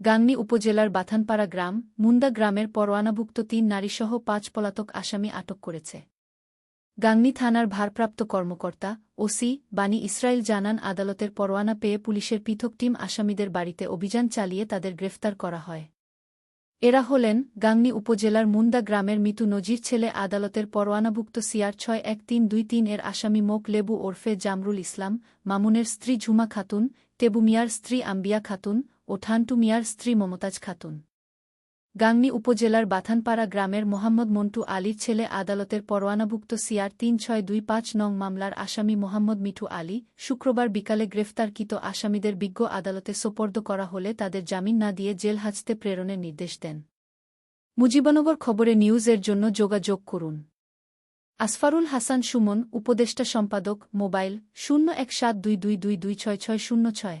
গাংনী উপজেলার বাথানপাড়া গ্রাম, মুন্দা গ্রামের পরোয়ানাভুক্ত তিন নারীসহ পাঁচ পলাতক আসামি আটক করেছে। গাংনী থানার ভারপ্রাপ্ত কর্মকর্তা, ওসি, বানি ইসরায়েল জানান, আদালতের পরোয়ানা পেয়ে পুলিশের পৃথক টিম আসামিদের বাড়িতে অভিযান চালিয়ে তাদের গ্রেফতার করা হয়। এরা হলেন গাংনী উপজেলার মুন্দা গ্রামের মিতু নজির ছেলে, আদালতের পরোয়ানাভুক্ত সিআর ছয় এক তিন দুই তিন এর আসামি মোক লেবু ওরফে জামরুল ইসলাম, মামুনের স্ত্রী ঝুমা খাতুন টেবু মিয়ার স্ত্রী আম্বিয়া খাতুন ও ঠান্টু মিয়ার স্ত্রী মমতাজ খাতুন। গাংনী উপজেলার বাথানপাড়া গ্রামের মোহাম্মদ মন্টু আলীর ছেলে আদালতের পরোয়ানাভুক্ত সিআর তিন ছয় দুই পাঁচ নং মামলার আসামি মোহাম্মদ মিঠু আলী শুক্রবার বিকালে গ্রেফতারকৃত আসামিদের বিজ্ঞ আদালতে সোপর্দ করা হলে তাদের জামিন না দিয়ে জেল হাজতে প্রেরণের নির্দেশ দেন। মুজিবনগর খবরে নিউজের জন্য যোগাযোগ করুন। আসফারুল হাসান সুমন, উপদেষ্টা সম্পাদক, মোবাইল, শূন্য এক সাত দুই দুই দুই দুই ছয় ছয় শূন্য ছয়।